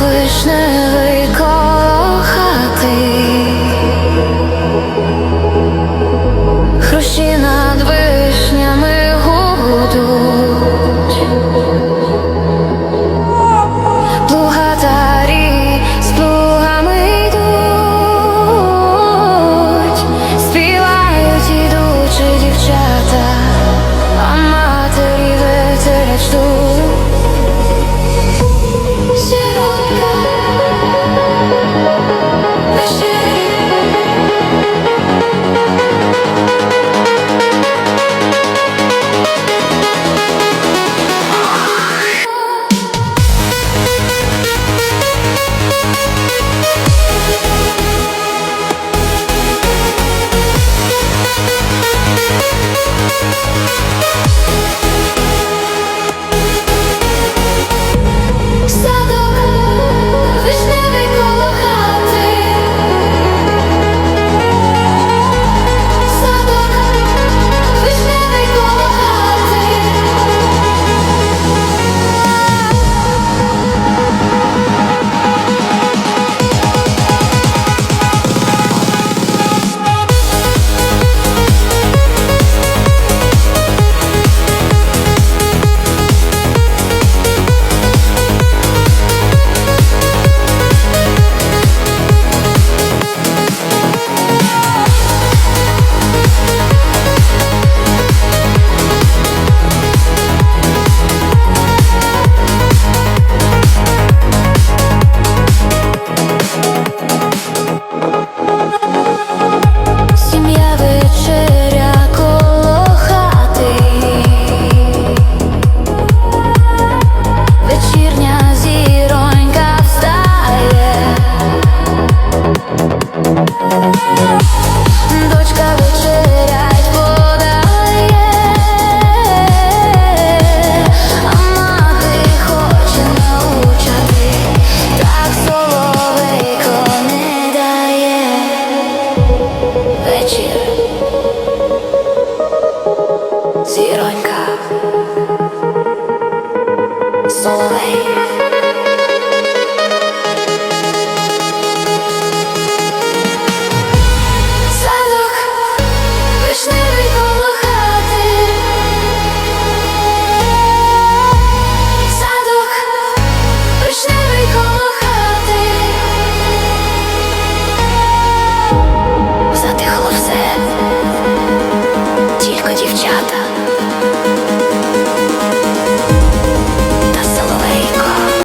Вишневий коло хати, над вишнями гудуть, плугатарі з плугами йдуть, співають ідучі дівчата, Música Вечір Зіронька Соловей